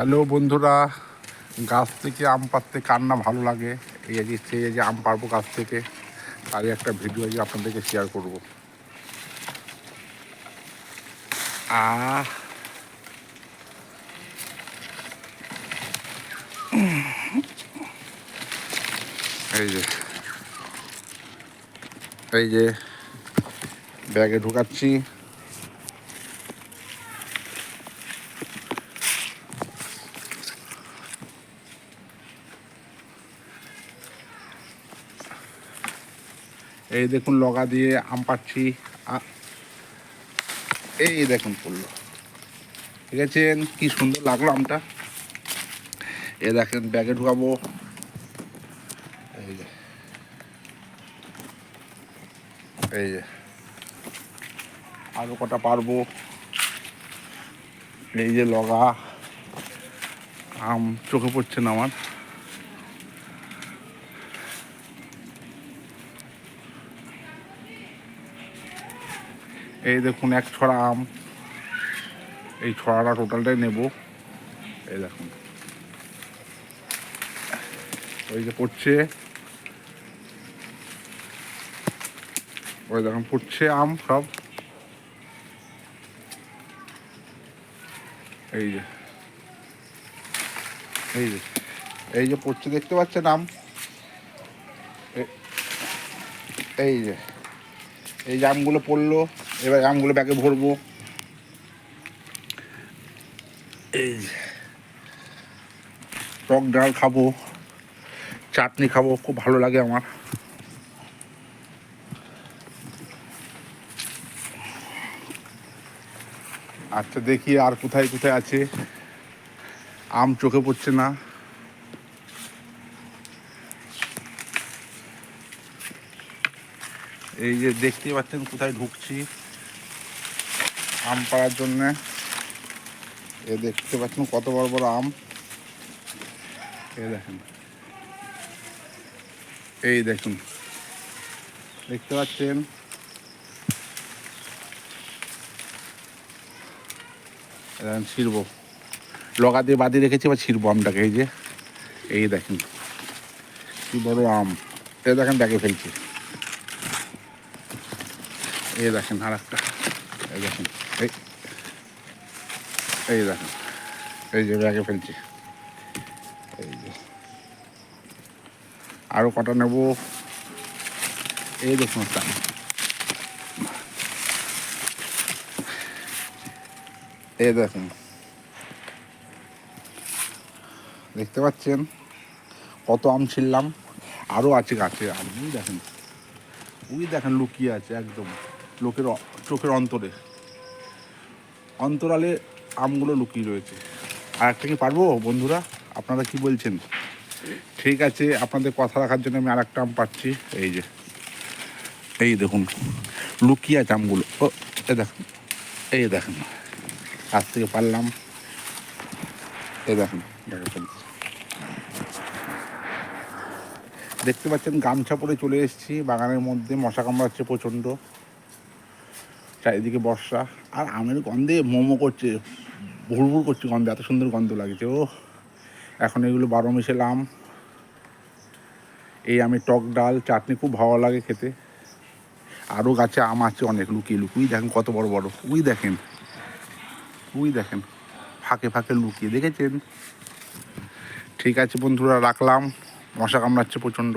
Hello বন্ধুরা, গাছ থেকে আম পাড়তে কার না ভালো লাগে? এই যে, সেই যে আম পারব গাছ থেকে, তারই একটা ভিডিও আজকে আপনাদেরকে শেয়ার করব। এই যে এই যে, ব্যাগে ঢুকাচ্ছি। এই দেখুন লগা দিয়ে আম পাচ্ছি এই দেখুন পড়ল ঠিক আছে, কি সুন্দর লাগল আমটা। এ দেখেন, ব্যাগে ঢুকাবো। এই যে। এই যে। আরও কটা পারব। এই যে লগা, আম চোখে পড়ছে না আমার। এই দেখুন এক ছড়া আম। এই ছড়াটা টোটালটাই নেব। এই দেখুন। ওই যে পড়ছে। ওই দেখুন পড়ছে আম সব। এই যে। এই যে। এই যে পড়ছে, দেখতে পাচ্ছেন আম? এই যে। এই যে আমগুলো পড়ল। এবার আমগুলো ব্যাগে ভরবো। এই টক ডাল খাব, চাটনি খাব, খুব ভালো লাগে আমার। আচ্ছা দেখি আর কোথায় কোথায় আছে। আম চোখে পড়ছে না। এই যে দেখতেই পাচ্ছেন কোথায় ঢুকছি। আম পাড়ার জন্যে। এ দেখতে পাচ্ছেন কত বড় বড় আম। এ দেখেন। এই দেখুন। দেখতে পাচ্ছেন? এই দেখেন ছিড়ব লগা দিয়ে বাঁধিয়ে রেখেছি, এবার ছিড়বো আমটাকে, এই যে। এই দেখেন। কি বড় আম। এই দেখেন, ব্যাগে ফেলছি। এই দেখেন আর একটা এই দেখেন। এই এই দেখেন, এই যে ব্যাগে ফেলছি। এই যে। আরও কটা নেব? এই দেখুন একটা। এই দেখুন। দেখতে পাচ্ছেন? কত আম ছিললাম আরও আছে গাছে আপনি দেখেন। ওই দেখেন লুকিয়ে আছে একদম। লোকের চোখের অন্তরে। অন্তরালে আমগুলো লুকিয়ে রয়েছে। আর একটা কি পারব? বন্ধুরা, আপনারা কি বলছেন? ঠিক আছে, আপনাদের কথা রাখার জন্য আমি আর একটা আম পাচ্ছি। এই যে, এই দেখুন, লুকিয়ে আছে আমগুলো। ও, এ দেখুন এই দেখেন, কাছ থেকে পারলাম। এই দেখুন দেখে ফেলছি। দেখতে পাচ্ছেন, গামছা পরে চলে এসেছি। বাগানের মধ্যে মশা কামড়াচ্ছে প্রচণ্ড। চারিদিকে বর্ষা। আর আমের গন্ধে মোমো করছে ভুড়ভুড় করছে গন্ধে, এত সুন্দর গন্ধ লাগছে ও এখন এগুলো বারো মিশেল এই আমি টক ডাল, চাটনি খুব ভালো লাগে খেতে। আরও গাছে আম আছে অনেক, লুকিয়ে লুকুই দেখেন কত বড় বড়। উই দেখেন উই দেখেন, ফাঁকে ফাঁকে লুকিয়ে। দেখেছেন? ঠিক আছে বন্ধুরা, রাখলাম। মশা কামড়াচ্ছে প্রচণ্ড।